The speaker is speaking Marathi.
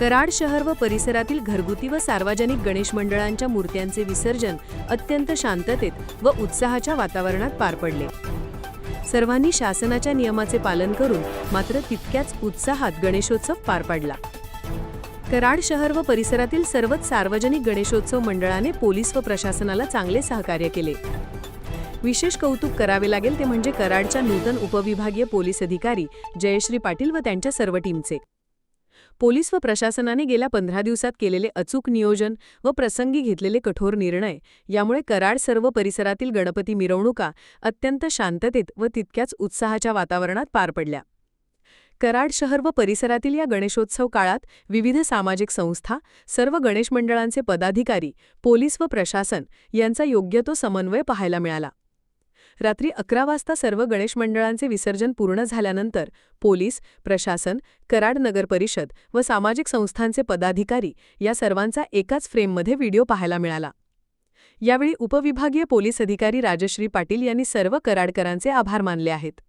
कराड शहर व परिसरातील घरगुती व सार्वजनिक गणेश मंडळांच्या मूर्त्यांचे विसर्जन अत्यंत शांततेत व उत्साहाच्या वातावरणात पार पडले. सर्वांनी शासनाच्या नियमाचे पालन करून मात्र तितक्याच उत्साहात गणेशोत्सव पार पाडला. कराड शहर व परिसरातील सर्वच सार्वजनिक गणेशोत्सव मंडळाने पोलीस व प्रशासनाला चांगले सहकार्य केले. विशेष कौतुक करावे लागेल ते म्हणजे कराडच्या नूतन उपविभागीय पोलीस अधिकारी जयश्री पाटील व त्यांच्या सर्व टीमचे. पोलीस व प्रशासनाने गेल्या पंधरा दिवसात केलेले अचूक नियोजन व प्रसंगी घेतलेले कठोर निर्णय यामुळे कराड सर्व परिसरातील गणपती मिरवणुका अत्यंत शांततेत व तितक्याच उत्साहाच्या वातावरणात पार पडल्या. कराड शहर व परिसरातील या गणेशोत्सव काळात विविध सामाजिक संस्था सर्व गणेश मंडळांचे पदाधिकारी पोलीस व प्रशासन यांचा योग्य तो समन्वय पाहायला मिळाला. रात्री अकरा वाजता सर्व गणेश मंडळांचे विसर्जन पूर्ण झाल्यानंतर पोलीस प्रशासन कराड नगर परिषद व सामाजिक संस्थांचे पदाधिकारी या सर्वांचा एकाच फ्रेममध्ये व्हिडिओ पाहायला मिळाला. यावेळी उपविभागीय पोलीस अधिकारी राजश्री पाटील यांनी सर्व कराडकरांचे आभार मानले आहेत.